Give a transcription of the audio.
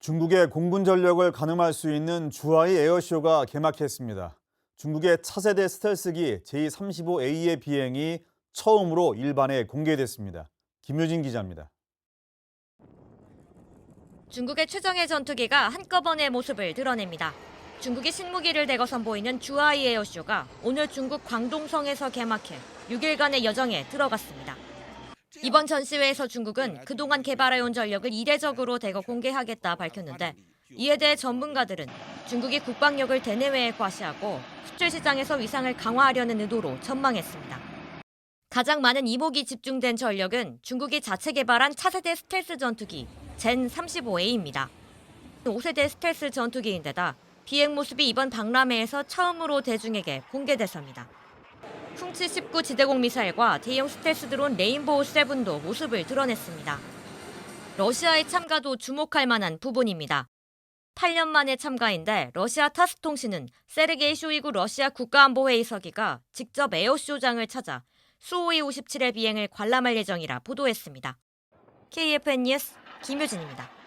중국의 공군 전력을 가늠할 수 있는 주하이 에어쇼가 개막했습니다. 중국의 차세대 스텔스기 제35A의 비행이 처음으로 일반에 공개됐습니다. 김효진 기자입니다. 중국의 최정예 전투기가 한꺼번에 모습을 드러냅니다. 중국이 신무기를 대거 선보이는 주하이 에어쇼가 오늘 중국 광동성에서 개막해 6일간의 여정에 들어갔습니다. 이번 전시회에서 중국은 그동안 개발해온 전력을 이례적으로 대거 공개하겠다 밝혔는데 이에 대해 전문가들은 중국이 국방력을 대내외에 과시하고 수출 시장에서 위상을 강화하려는 의도로 전망했습니다. 가장 많은 이목이 집중된 전력은 중국이 자체 개발한 차세대 스텔스 전투기 젠 35A입니다. 5세대 스텔스 전투기인데다 비행 모습이 이번 박람회에서 처음으로 대중에게 공개됐습니다. 쿵치 19 지대공 미사일과 대형 스텔스 드론 레인보우 7도 모습을 드러냈습니다. 러시아의 참가도 주목할 만한 부분입니다. 8년 만의 참가인데 러시아 타스 통신은 세르게이 쇼이구 러시아 국가안보회의서기가 직접 에어쇼장을 찾아 수호이 57의 비행을 관람할 예정이라 보도했습니다. KFN 뉴스 김효진입니다.